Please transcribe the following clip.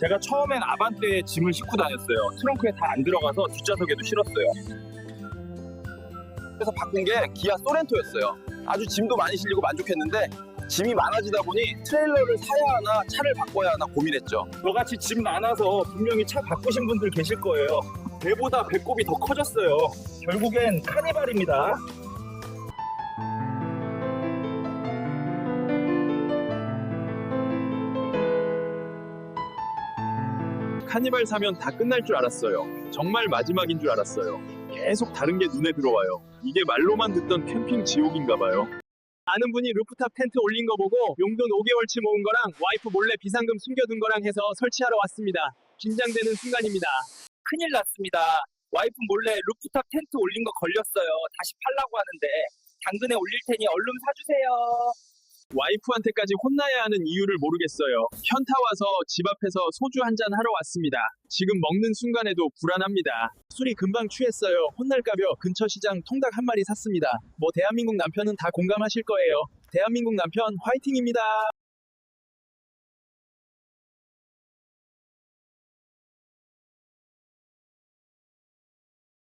제가 처음엔 아반떼에 짐을 싣고 다녔어요. 트렁크에 다 안 들어가서 뒷좌석에도 실었어요. 그래서 바꾼 게 기아 소렌토였어요. 아주 짐도 많이 실리고 만족했는데 짐이 많아지다 보니 트레일러를 사야 하나 차를 바꿔야 하나 고민했죠. 저같이 짐 많아서 분명히 차 바꾸신 분들 계실 거예요. 배보다 배꼽이 더 커졌어요. 결국엔 카니발입니다. 카니발 사면 다 끝날 줄 알았어요. 정말 마지막인 줄 알았어요. 계속 다른 게 눈에 들어와요. 이게 말로만 듣던 캠핑 지옥인가 봐요. 아는 분이 루프탑 텐트 올린 거 보고 용돈 5개월치 모은 거랑 와이프 몰래 비상금 숨겨둔 거랑 해서 설치하러 왔습니다. 긴장되는 순간입니다. 큰일 났습니다. 와이프 몰래 루프탑 텐트 올린 거 걸렸어요. 다시 팔라고 하는데 당근에 올릴 테니 얼른 사주세요. 와이프한테까지 혼나야 하는 이유를 모르겠어요. 현타 와서 집 앞에서 소주 한 잔 하러 왔습니다. 지금 먹는 순간에도 불안합니다. 술이 금방 취했어요. 혼날까벼 근처 시장 통닭 한 마리 샀습니다. 뭐 대한민국 남편은 다 공감하실 거예요. 대한민국 남편 화이팅입니다.